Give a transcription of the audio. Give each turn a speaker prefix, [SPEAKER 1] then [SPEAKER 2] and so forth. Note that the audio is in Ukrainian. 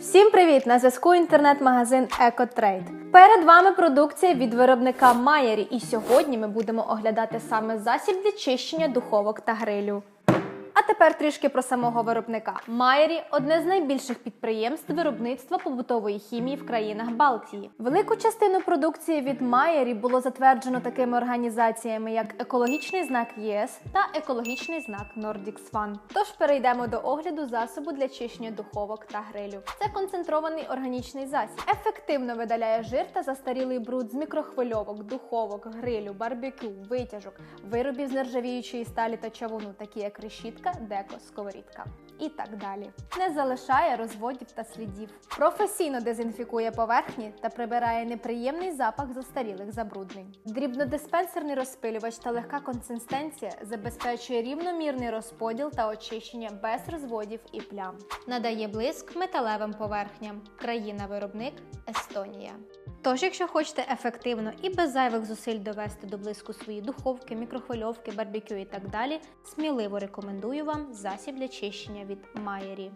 [SPEAKER 1] Всім привіт! На зв'язку інтернет-магазин Екотрейд. Перед вами продукція від виробника Майері, і сьогодні ми будемо оглядати саме засіб для чищення духовок та грилю. Тепер трішки про самого виробника. Майері одне з найбільших підприємств виробництва побутової хімії в країнах Балтії. Велику частину продукції від Майері було затверджено такими організаціями, як екологічний знак ЄС та екологічний знак Nordic Swan. Тож перейдемо до огляду засобу для чищення духовок та грилю. Це концентрований органічний засіб. Ефективно видаляє жир та застарілий бруд з мікрохвильовок, духовок, грилю, барбекю, витяжок, виробів з нержавіючої сталі та чавуну, такі як решітка, деко, сковорідка. І так далі. Не залишає розводів та слідів. Професійно дезінфікує поверхні та прибирає неприємний запах застарілих забруднень. Дрібнодиспенсерний розпилювач та легка консистенція забезпечує рівномірний розподіл та очищення без розводів і плям. Надає блиск металевим поверхням. Країна-виробник Естонія. Тож, якщо хочете ефективно і без зайвих зусиль довести до блиску свої духовки, мікрохвильовки, барбекю і так далі, сміливо рекомендую вам засіб для чищення від Майері.